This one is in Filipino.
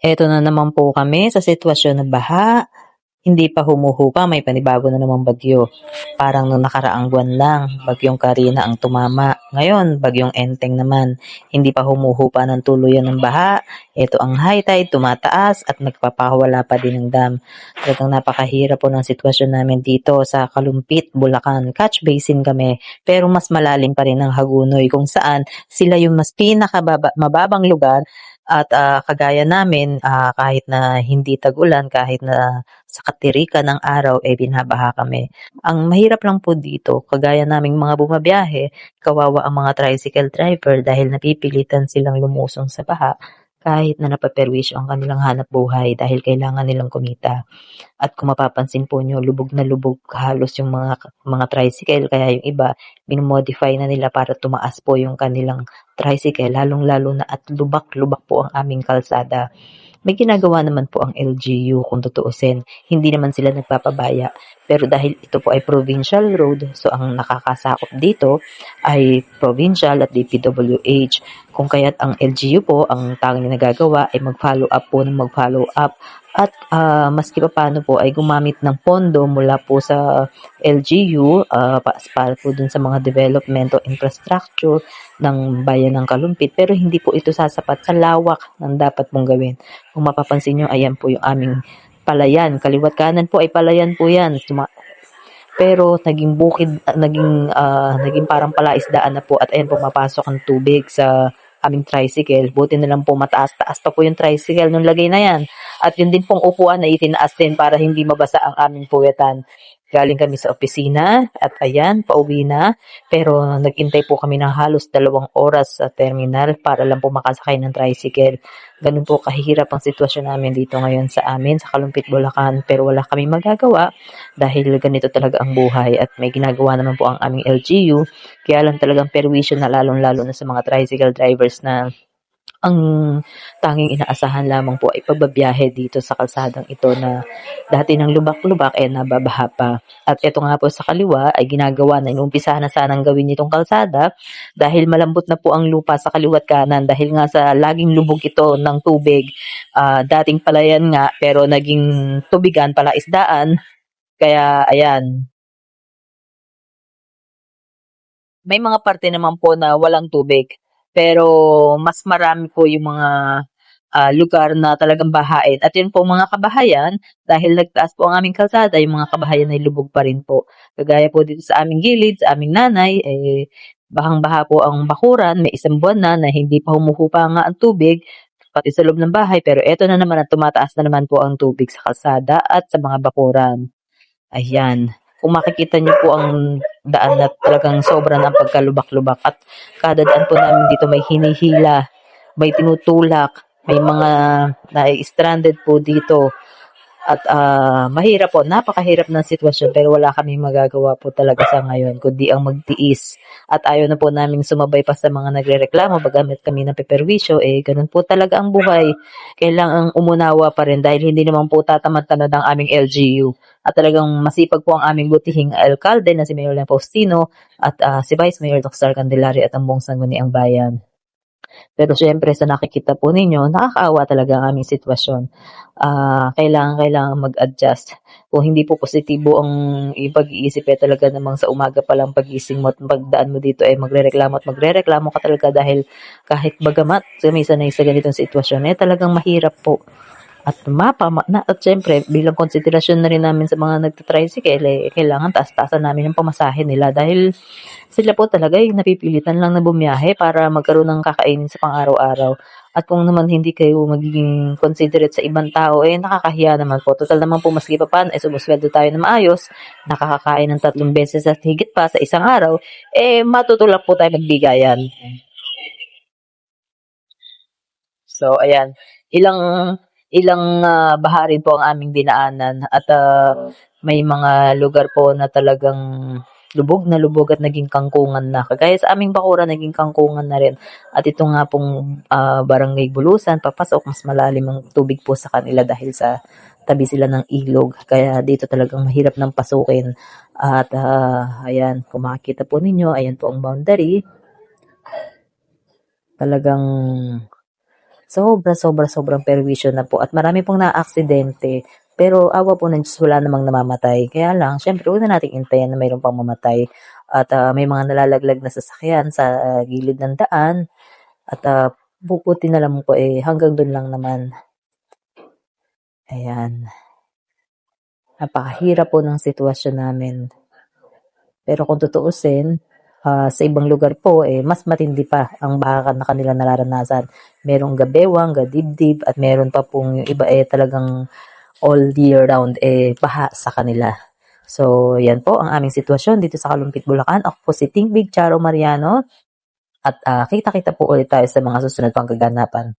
Eto na naman po kami sa sitwasyon ng baha. Hindi pa humuhupa, may panibago na namang bagyo. Parang nung nakaraang buwan lang, bagyong Karina ang tumama. Ngayon, bagyong Enteng naman. Hindi pa humuhupa ng tuluyan ng baha. Ito ang high tide, tumataas at nagpapakawala pa din ng dam. Talagang napakahirap po ng sitwasyon namin dito sa Kalumpit, Bulacan. Catch basin kami, pero mas malalim pa rin ang Hagunoy kung saan sila yung mas pinakamababang lugar at ah, kagaya namin, ah, kahit na hindi tag-ulan, kahit na sa katirikan ng araw, eh binabaha kami. Ang mahirap lang po dito, kagaya naming mga bumabiyahe, kawawa ang mga tricycle driver dahil napipilitan silang lumusong sa baha kahit na napaperwisyo ang kanilang hanap buhay dahil kailangan nilang kumita. At kung mapapansin po nyo, lubog na lubog halos yung mga mga tricycle kaya yung iba minimodify na nila para tumaas po yung kanilang tricycle lalong-lalo na at lubak-lubak po ang aming kalsada. May ginagawa naman po ang LGU kung tutuusin. Hindi naman sila nagpapabaya. Pero dahil ito po ay provincial road, so ang nakakasakop dito ay provincial at DPWH. Kung kaya't ang LGU po, ang tanging nagagawa ay mag-follow up po ng mag-follow up at uh, maski pa paano po ay gumamit ng pondo mula po sa LGU uh, para po dun sa mga development o infrastructure ng bayan ng Kalumpit pero hindi po ito sasapat sa lawak ng dapat mong gawin. Kung mapapansin nyo, ayan po yung aming palayan. Kaliwat kanan po ay palayan po yan. Tuma- pero naging bukid, naging, uh, naging parang palaisdaan na po at ayan pumapasok ang tubig sa aming tricycle. Buti na lang po mataas-taas pa po yung tricycle nung lagay na yan. At yun din pong upuan na itinaas din para hindi mabasa ang aming puwetan. Galing kami sa opisina at ayan, pauwi na. Pero nagintay po kami ng halos dalawang oras sa terminal para lang po makasakay ng tricycle. Ganun po kahirap ang sitwasyon namin dito ngayon sa amin, sa Kalumpit, Bulacan. Pero wala kami magagawa dahil ganito talaga ang buhay at may ginagawa naman po ang aming LGU. Kaya lang talagang perwisyo na lalong-lalo na sa mga tricycle drivers na ang tanging inaasahan lamang po ay pagbabiyahe dito sa kalsadang ito na dati ng lubak-lubak ay eh, nababaha pa. At ito nga po sa kaliwa ay ginagawa na inumpisahan na sanang gawin itong kalsada dahil malambot na po ang lupa sa kaliwat kanan dahil nga sa laging lubog ito ng tubig. Uh, dating palayan nga pero naging tubigan pala isdaan. Kaya ayan, may mga parte naman po na walang tubig. Pero mas marami po yung mga uh, lugar na talagang bahain. At yun po mga kabahayan, dahil nagtaas po ang aming kalsada, yung mga kabahayan ay lubog pa rin po. Kagaya po dito sa aming gilid, sa aming nanay, eh, bahang-baha po ang bakuran, may isang buwan na na hindi pa humuhupa nga ang tubig, pati sa loob ng bahay, pero eto na naman at tumataas na naman po ang tubig sa kalsada at sa mga bakuran. Ayan kung makikita niyo po ang daan na talagang sobra ng pagkalubak-lubak at kada daan po namin dito may hinihila, may tinutulak, may mga na-stranded po dito. At uh, mahirap po, napakahirap ng sitwasyon pero wala kami magagawa po talaga sa ngayon kundi ang magtiis. At ayaw na po namin sumabay pa sa mga nagre-reklamo bagamit kami ng peperwisyo, eh ganun po talaga ang buhay. Kailangang umunawa pa rin dahil hindi naman po tatamad-tamad ang aming LGU. At talagang masipag po ang aming butihing alkalde na si Mayor Len Faustino at uh, si Vice Mayor Dr. Candelaria at ang buong sangguniang bayan. Pero syempre sa nakikita po ninyo, nakakaawa talaga ang aming sitwasyon. Uh, kailangan, kailangan mag-adjust. Kung hindi po positibo ang pag-iisip eh talaga namang sa umaga pa lang pagising mo at pagdaan mo dito ay eh, magre-reklamo at magre-reklamo ka talaga dahil kahit bagamat may sanay sa ganitong sitwasyon eh talagang mahirap po at mapa na at syempre bilang konsiderasyon na rin namin sa mga nagta-tricycle eh, kailangan taas-taasan namin yung pamasahe nila dahil sila po talaga yung napipilitan lang na bumiyahe para magkaroon ng kakainin sa pang-araw-araw. At kung naman hindi kayo magiging considerate sa ibang tao, eh nakakahiya naman po. Total naman po maski pa paano, eh sumusweldo tayo na maayos, nakakakain ng tatlong beses at higit pa sa isang araw, eh matutulak po tayo magbigayan. So, ayan. Ilang ilang uh, baha rin po ang aming dinaanan at uh, may mga lugar po na talagang lubog na lubog at naging kangkungan na. Kagaya sa aming bakura, naging kangkungan na rin. At ito nga pong uh, barangay Bulusan, papasok, mas malalim ang tubig po sa kanila dahil sa tabi sila ng ilog. Kaya dito talagang mahirap ng pasukin. At uh, ayan, kung makikita po ninyo, ayan po ang boundary. Talagang Sobra, sobra, sobrang perwisyo na po at marami pong naaksidente. Pero awa po ng Diyos, wala namang namamatay. Kaya lang, syempre, huwag na nating intayan na mayroon pang mamatay. At ah, may mga nalalaglag na sasakyan sa ah, gilid ng daan. At uh, bubuti na lang po eh, hanggang doon lang naman. Ayan. Napakahirap po ng sitwasyon namin. Pero kung tutuusin, ah, sa ibang lugar po, eh, mas matindi pa ang baka na kanilang nararanasan. Merong gabewang, gadibdib, at meron pa pong yung iba eh talagang all year round eh baha sa kanila. So, yan po ang aming sitwasyon dito sa Kalumpit, Bulacan. Ako po si Ting Big Charo Mariano. At ah, kita-kita po ulit tayo sa mga susunod pang kaganapan.